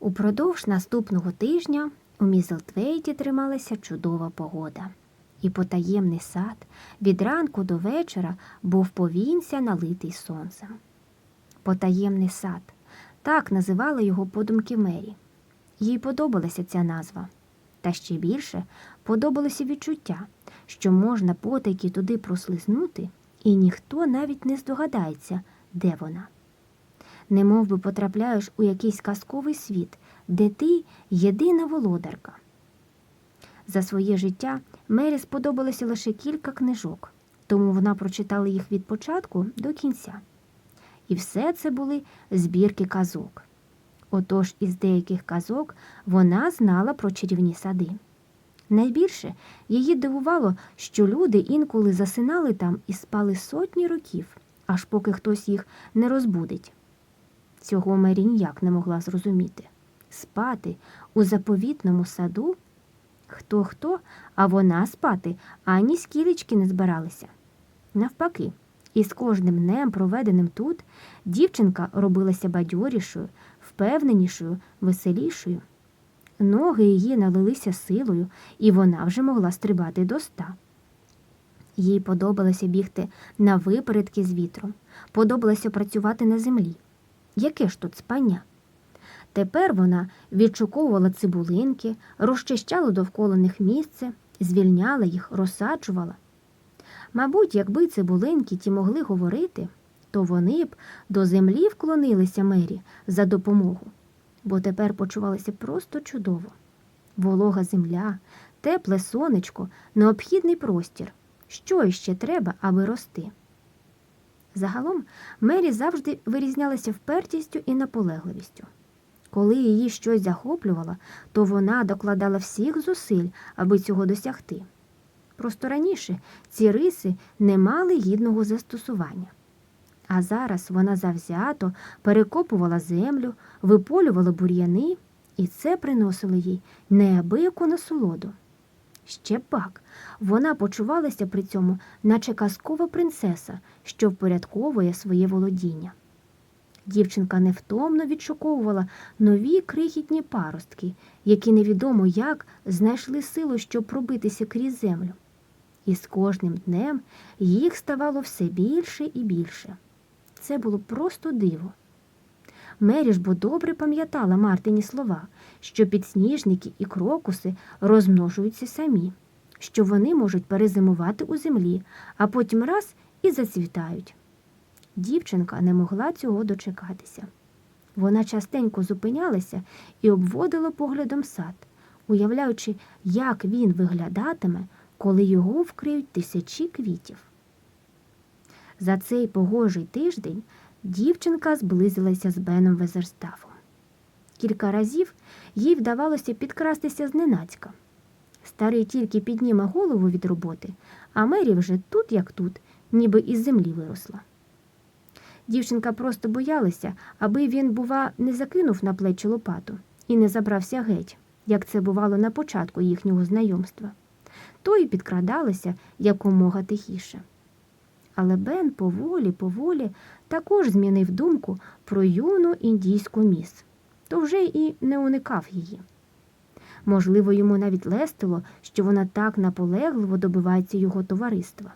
Упродовж наступного тижня у Мізелтвейті трималася чудова погода, і потаємний сад від ранку до вечора був повінця налитий сонцем. Потаємний сад так називали його подумки Мері. Їй подобалася ця назва, та ще більше подобалося відчуття, що можна потайки туди прослизнути, і ніхто навіть не здогадається, де вона. Немов би потрапляєш у якийсь казковий світ, де ти єдина володарка. За своє життя Мері сподобалося лише кілька книжок, тому вона прочитала їх від початку до кінця. І все це були збірки казок. Отож із деяких казок вона знала про чарівні сади. Найбільше її дивувало, що люди інколи засинали там і спали сотні років, аж поки хтось їх не розбудить. Цього Мері ніяк не могла зрозуміти. Спати у заповітному саду? Хто хто, а вона спати ані скілечки не збиралися. Навпаки, із кожним днем, проведеним тут, дівчинка робилася бадьорішою, впевненішою, веселішою. Ноги її налилися силою, і вона вже могла стрибати до ста. Їй подобалося бігти на випередки з вітром, подобалося працювати на землі. Яке ж тут спання? Тепер вона відшуковувала цибулинки, розчищала довкола них місце, звільняла їх, розсаджувала. Мабуть, якби цибулинки ті могли говорити, то вони б до землі вклонилися мері за допомогу, бо тепер почувалися просто чудово. Волога земля, тепле сонечко, необхідний простір. Що іще треба, аби рости? Загалом Мері завжди вирізнялася впертістю і наполегливістю. Коли її щось захоплювало, то вона докладала всіх зусиль, аби цього досягти. Просто раніше ці риси не мали гідного застосування. А зараз вона завзято перекопувала землю, виполювала бур'яни, і це приносило їй неабияку насолоду. Ще пак, вона почувалася при цьому, наче казкова принцеса, що впорядковує своє володіння. Дівчинка невтомно відшуковувала нові крихітні паростки, які невідомо як знайшли силу, щоб пробитися крізь землю. І з кожним днем їх ставало все більше і більше. Це було просто диво. Мері ж бо добре пам'ятала Мартині слова, що підсніжники і крокуси розмножуються самі, що вони можуть перезимувати у землі, а потім раз і зацвітають. Дівчинка не могла цього дочекатися. Вона частенько зупинялася і обводила поглядом сад, уявляючи, як він виглядатиме, коли його вкриють тисячі квітів. За цей погожий тиждень дівчинка зблизилася з Беном Везерстафом. Кілька разів їй вдавалося підкрастися зненацька. Старий тільки підніме голову від роботи, а Мері вже тут, як тут, ніби із землі виросла. Дівчинка просто боялася, аби він, бува, не закинув на плечі лопату і не забрався геть, як це бувало на початку їхнього знайомства. То й підкрадалася якомога тихіше. Але Бен поволі, поволі також змінив думку про юну індійську міс, то вже і не уникав її. Можливо, йому навіть лестило, що вона так наполегливо добивається його товариства.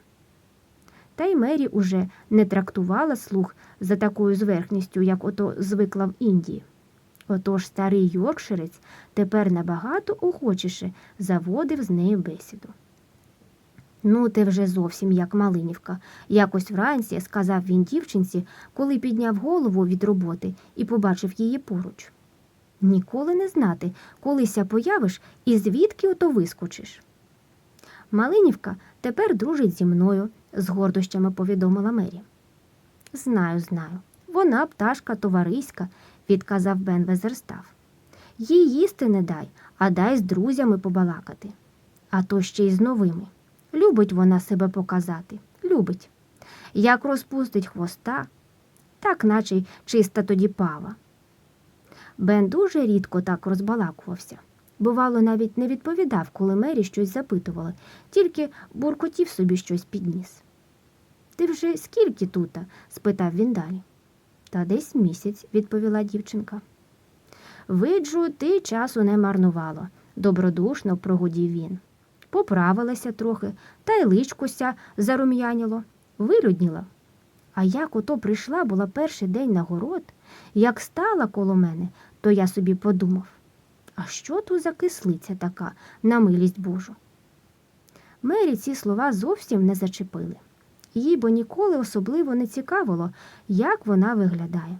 Та й Мері уже не трактувала слух за такою зверхністю, як ото звикла в Індії. Отож старий Йоркширець тепер набагато охочіше заводив з нею бесіду. Ну, ти вже зовсім як Малинівка. Якось вранці сказав він дівчинці, коли підняв голову від роботи і побачив її поруч. Ніколи не знати, колися появиш і звідки ото вискочиш. Малинівка тепер дружить зі мною, з гордощами повідомила Мері. Знаю, знаю. Вона пташка товариська, відказав Бен Везерстав. Їй їсти не дай, а дай з друзями побалакати. А то ще й з новими. Любить вона себе показати, любить. Як розпустить хвоста, так наче й чиста тоді пава. Бен дуже рідко так розбалакувався. Бувало, навіть не відповідав, коли Мері щось запитувала, тільки буркотів собі щось підніс. Ти вже скільки тута? спитав він далі. Та десь місяць, відповіла дівчинка. Виджу, ти часу не марнувало, добродушно прогудів він. Поправилася трохи, та й личкося зарум'яніло, вилюдніла. А як ото прийшла була перший день на город, як стала коло мене, то я собі подумав, а що тут за кислиця така, на милість Божу? Мері ці слова зовсім не зачепили. Їй бо ніколи особливо не цікавило, як вона виглядає.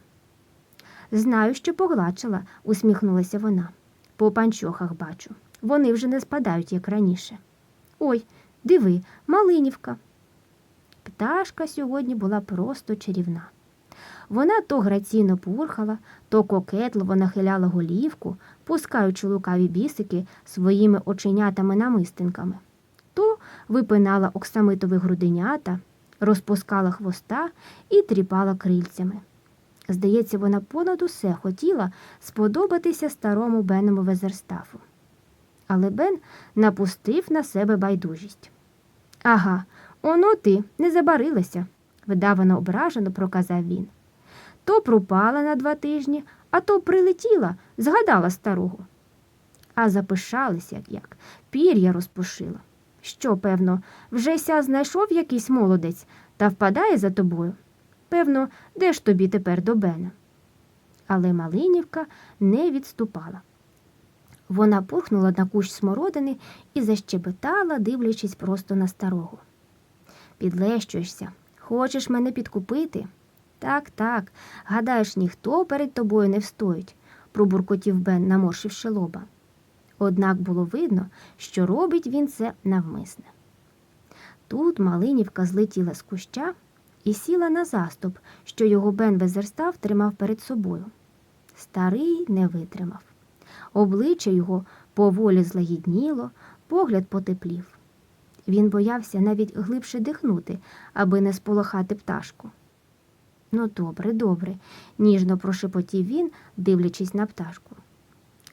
Знаю, що погладшила, усміхнулася вона. По панчохах бачу. Вони вже не спадають, як раніше. Ой, диви, Малинівка. Пташка сьогодні була просто чарівна. Вона то граційно пурхала, то кокетливо нахиляла голівку, пускаючи лукаві бісики своїми оченятами-намистинками, то випинала оксамитові груденята, розпускала хвоста і тріпала крильцями. Здається, вона понад усе хотіла сподобатися старому Беному Везерстафу. Але Бен напустив на себе байдужість. Ага, оно ти не забарилася, вдавано ображено проказав він. То пропала на два тижні, а то прилетіла, згадала старого. А запишалися, як як, пір'я розпушила. Що, певно, вже ся знайшов якийсь молодець та впадає за тобою? Певно, де ж тобі тепер до Бена? Але Малинівка не відступала. Вона пурхнула на кущ смородини і защебетала, дивлячись просто на старого. Підлещуєшся, хочеш мене підкупити? Так, так, гадаєш, ніхто перед тобою не встоїть, пробуркотів Бен, наморшивши лоба. Однак було видно, що робить він це навмисне. Тут Малинівка злетіла з куща і сіла на заступ, що його Бен Везерстав тримав перед собою. Старий не витримав. Обличчя його поволі злагідніло, погляд потеплів. Він боявся навіть глибше дихнути, аби не сполохати пташку. Ну, добре, добре, ніжно прошепотів він, дивлячись на пташку.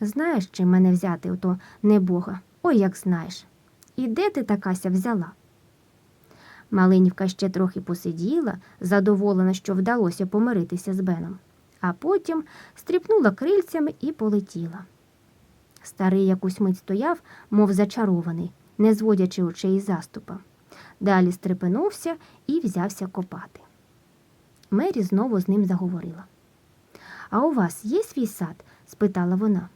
Знаєш, чим мене взяти, ото небога? Ой, як знаєш. І де ти такася взяла? Малинівка ще трохи посиділа, задоволена, що вдалося помиритися з Беном, а потім стріпнула крильцями і полетіла. Старий якусь мить стояв, мов зачарований, не зводячи очей із заступа. Далі стрепенувся і взявся копати. Мері знову з ним заговорила. А у вас є свій сад? спитала вона.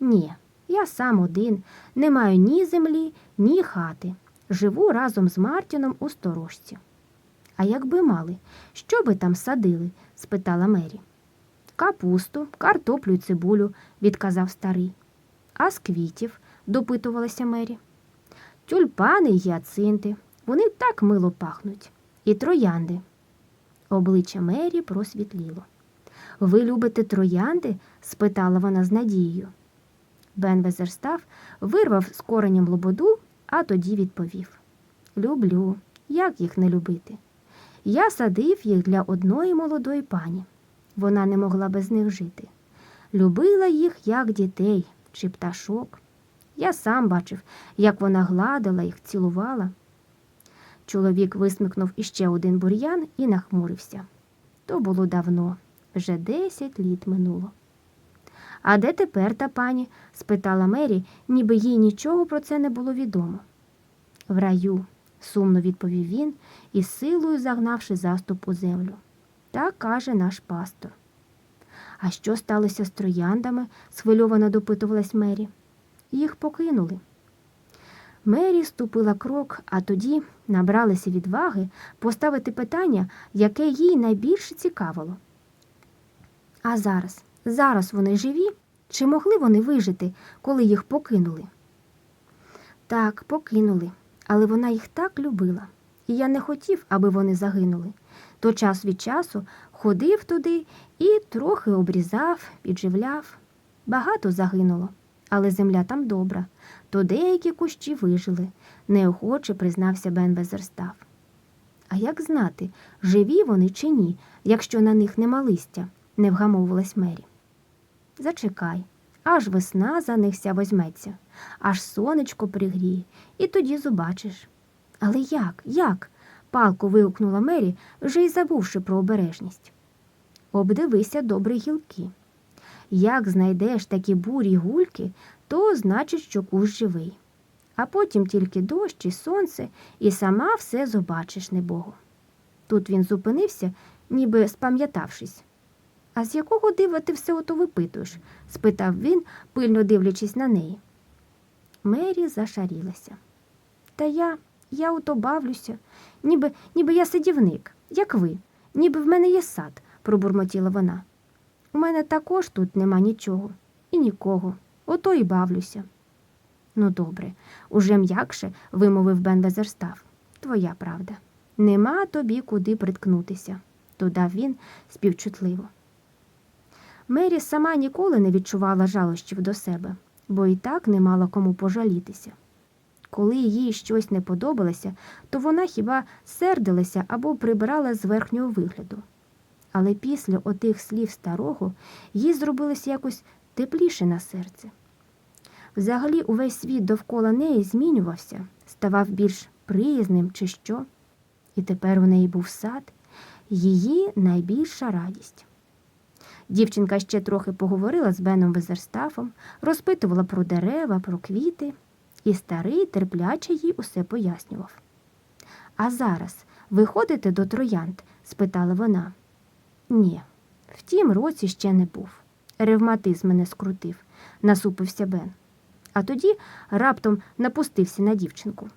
Ні, я сам один, не маю ні землі, ні хати. Живу разом з Мартіном у сторожці. А якби мали, що би там садили? спитала Мері. Капусту, картоплю й цибулю, відказав старий. А з квітів, допитувалася Мері. Тюльпани й гіацинти. Вони так мило пахнуть. І троянди. Обличчя Мері просвітліло. Ви любите троянди? спитала вона з надією. Бен Везерстав вирвав з коренем лободу, а тоді відповів Люблю, як їх не любити. Я садив їх для одної молодої пані. Вона не могла без них жити. Любила їх, як дітей чи пташок. Я сам бачив, як вона гладила їх, цілувала. Чоловік висмикнув іще один бур'ян і нахмурився. То було давно, вже десять літ минуло. А де тепер та пані? спитала Мері, ніби їй нічого про це не було відомо. В раю, сумно відповів він і силою загнавши заступ у землю. Так каже наш пастор. А що сталося з трояндами? схвильовано допитувалась Мері. Їх покинули. Мері ступила крок, а тоді набралася відваги поставити питання, яке їй найбільше цікавило. А зараз, зараз вони живі? Чи могли вони вижити, коли їх покинули? Так, покинули, але вона їх так любила, і я не хотів, аби вони загинули. То час від часу ходив туди і трохи обрізав, підживляв. Багато загинуло, але земля там добра, то деякі кущі вижили, неохоче признався Бен Безерстав. А як знати, живі вони чи ні, якщо на них нема листя, не вгамовувалась Мері. Зачекай, аж весна за них ся возьметься, аж сонечко пригріє, і тоді зубачиш. Але як, як? Палко вигукнула Мері, вже й забувши про обережність. Обдивися добре гілки. Як знайдеш такі бурі гульки, то значить, що кущ живий. А потім тільки дощ і сонце, і сама все побачиш, небого. Тут він зупинився, ніби спам'ятавшись. А з якого дива ти все ото випитуєш? спитав він, пильно дивлячись на неї. Мері зашарілася. Та я, я ото бавлюся, ніби, ніби я садівник, як ви, ніби в мене є сад, пробурмотіла вона. У мене також тут нема нічого і нікого, ото й бавлюся. Ну, добре, уже м'якше вимовив Бен Везерстав. Твоя правда. Нема тобі куди приткнутися, додав він співчутливо. Мері сама ніколи не відчувала жалощів до себе, бо і так не мала кому пожалітися. Коли їй щось не подобалося, то вона хіба сердилася або прибирала з верхнього вигляду. Але після отих слів старого їй зробилося якось тепліше на серце. Взагалі увесь світ довкола неї змінювався, ставав більш приязним чи що. І тепер у неї був сад, її найбільша радість. Дівчинка ще трохи поговорила з Беном Везерстафом, розпитувала про дерева, про квіти, і старий терпляче їй усе пояснював. А зараз ви ходите до троянд? спитала вона. Ні, в тім році ще не був. Ревматизм мене скрутив, насупився Бен. А тоді раптом напустився на дівчинку.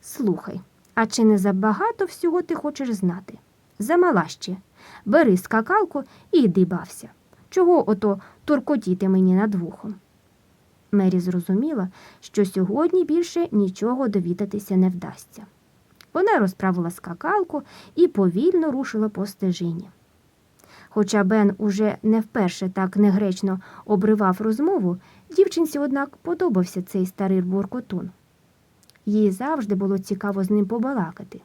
Слухай, а чи не забагато всього ти хочеш знати? Замала ще. Бери скакалку і йди бався. Чого ото туркотіти мені над вухом? Мері зрозуміла, що сьогодні більше нічого довідатися не вдасться. Вона розправила скакалку і повільно рушила по стежині. Хоча Бен уже не вперше так негречно обривав розмову, дівчинці, однак, подобався цей старий буркотун. Їй завжди було цікаво з ним побалакати.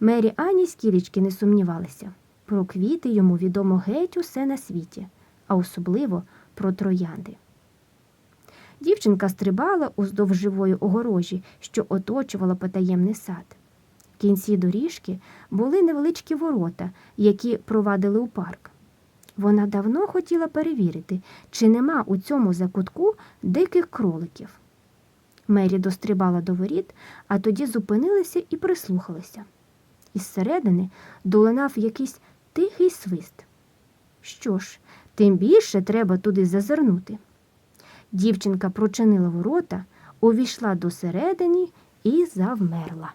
Мері ані скілічки не сумнівалися. Про квіти йому відомо геть усе на світі, а особливо про троянди. Дівчинка стрибала уздовж живої огорожі, що оточувала потаємний сад. В кінці доріжки були невеличкі ворота, які провадили у парк. Вона давно хотіла перевірити, чи нема у цьому закутку диких кроликів. Мері дострибала до воріт, а тоді зупинилася і прислухалася. Із середини долинав якийсь тихий свист. Що ж, тим більше треба туди зазирнути. Дівчинка прочинила ворота, увійшла до середини і завмерла.